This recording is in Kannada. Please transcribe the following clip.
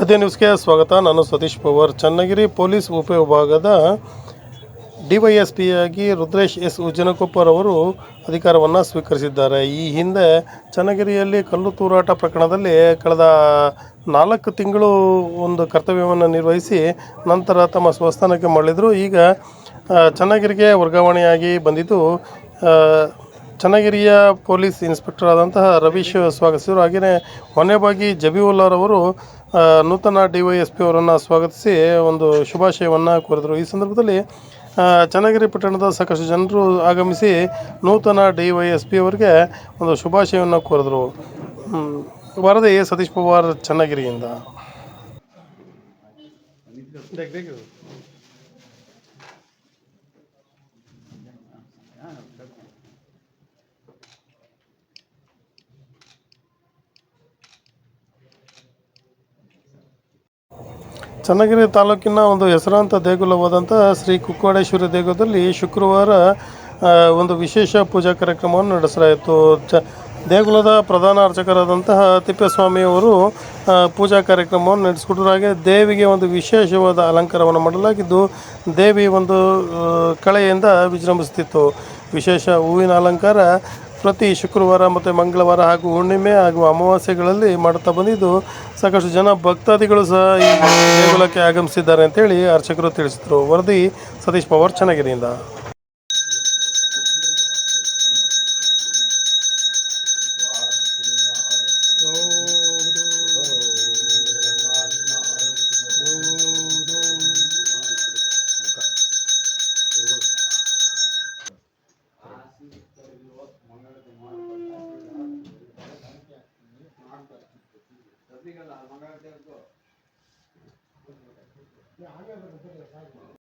ಅದೇ ನ್ಯೂಸ್ಗೆ ಸ್ವಾಗತ. ನಾನು ಸತೀಶ್ ಪವಾರ್. ಚನ್ನಗಿರಿ ಪೊಲೀಸ್ ಉಪವಿಭಾಗದ ಡಿವೈಎಸ್ಪಿಯಾಗಿ ರುದ್ರೇಶ್ ಎಸ್. ಉಜ್ಜನಕೊಪ್ಪರ್ ಅವರು ಅಧಿಕಾರವನ್ನು ಸ್ವೀಕರಿಸಿದ್ದಾರೆ. ಈ ಹಿಂದೆ ಚನ್ನಗಿರಿಯಲ್ಲಿ ಕಲ್ಲು ತೂರಾಟ ಪ್ರಕರಣದಲ್ಲಿ ಕಳೆದ ನಾಲ್ಕು ತಿಂಗಳು ಒಂದು ಕರ್ತವ್ಯವನ್ನು ನಿರ್ವಹಿಸಿ ನಂತರ ತಮ್ಮ ಸ್ವಸ್ಥಾನಕ್ಕೆ ಮರಳಿದರು. ಈಗ ಚನ್ನಗಿರಿಗೆ ವರ್ಗಾವಣೆಯಾಗಿ ಬಂದಿದ್ದು ಚನ್ನಗಿರಿಯ ಪೊಲೀಸ್ ಇನ್ಸ್ಪೆಕ್ಟರ್ ಆದಂತಹ ರವೀಶ್ ಸ್ವಾಗತಿಸಿದರು ಹಾಗೆಯೇ ಮೊನ್ನೆಬಾಗಿ ಜಬೀವುಲ್ಲಾರ್ ಅವರು ನೂತನ ಡಿ ವೈ ಎಸ್ ಪಿ ಅವರನ್ನು ಸ್ವಾಗತಿಸಿ ಒಂದು ಶುಭಾಶಯವನ್ನು ಕೋರಿದರು. ಈ ಸಂದರ್ಭದಲ್ಲಿ ಚನ್ನಗಿರಿ ಪಟ್ಟಣದ ಸಾಕಷ್ಟು ಜನರು ಆಗಮಿಸಿ ನೂತನ ಡಿ ವೈ ಎಸ್ ಪಿ ಅವರಿಗೆ ಒಂದು ಶುಭಾಶಯವನ್ನು ಕೋರಿದರು. ವರದಿ ಸತೀಶ್ ಪವಾರ್ ಚನ್ನಗಿರಿಯಿಂದ. ಚನ್ನಗಿರಿ ತಾಲೂಕಿನ ಒಂದು ಹೆಸರಾಂತ ದೇಗುಲವಾದಂಥ ಶ್ರೀ ಕುಕ್ಕೋಡೇಶ್ವರಿ ದೇಗುಲದಲ್ಲಿ ಶುಕ್ರವಾರ ಒಂದು ವಿಶೇಷ ಪೂಜಾ ಕಾರ್ಯಕ್ರಮವನ್ನು ನಡೆಸಲಾಯಿತು. ಚ, ದೇಗುಲದ ಪ್ರಧಾನ ಅರ್ಚಕರಾದಂತಹ ತಿಪ್ಪೇಸ್ವಾಮಿಯವರು ಪೂಜಾ ಕಾರ್ಯಕ್ರಮವನ್ನು ನಡೆಸಿಕೊಟ್ಟರು. ಹಾಗೆ ದೇವಿಗೆ ಒಂದು ವಿಶೇಷವಾದ ಅಲಂಕಾರವನ್ನು ಮಾಡಲಾಗಿದ್ದು, ದೇವಿ ಒಂದು ಕಳೆಯಿಂದ ವಿಜೃಂಭಿಸ್ತಿತ್ತು ವಿಶೇಷ ಹೂವಿನ ಅಲಂಕಾರ ಪ್ರತಿ ಶುಕ್ರವಾರ ಮತ್ತು ಮಂಗಳವಾರ ಹಾಗೂ ಹುಣ್ಣಿಮೆ ಹಾಗೂ ಅಮಾವಾಸ್ಯೆಗಳಲ್ಲಿ ಮಾಡ್ತಾ ಬಂದಿದ್ದು ಸಾಕಷ್ಟು ಜನ ಭಕ್ತಾದಿಗಳು ಸಹ ಈ ದೇಗುಲಕ್ಕೆ ಆಗಮಿಸಿದ್ದಾರೆ ಅಂತೇಳಿ ಅರ್ಚಕರು ತಿಳಿಸಿದರು. ವರದಿ ಸತೀಶ್ ಪವಾರ್, ಚನ್ನಗಿರಿಯಿಂದ. ಮಾತಾಡದೆ ಮಾಡ್ತಾರೆ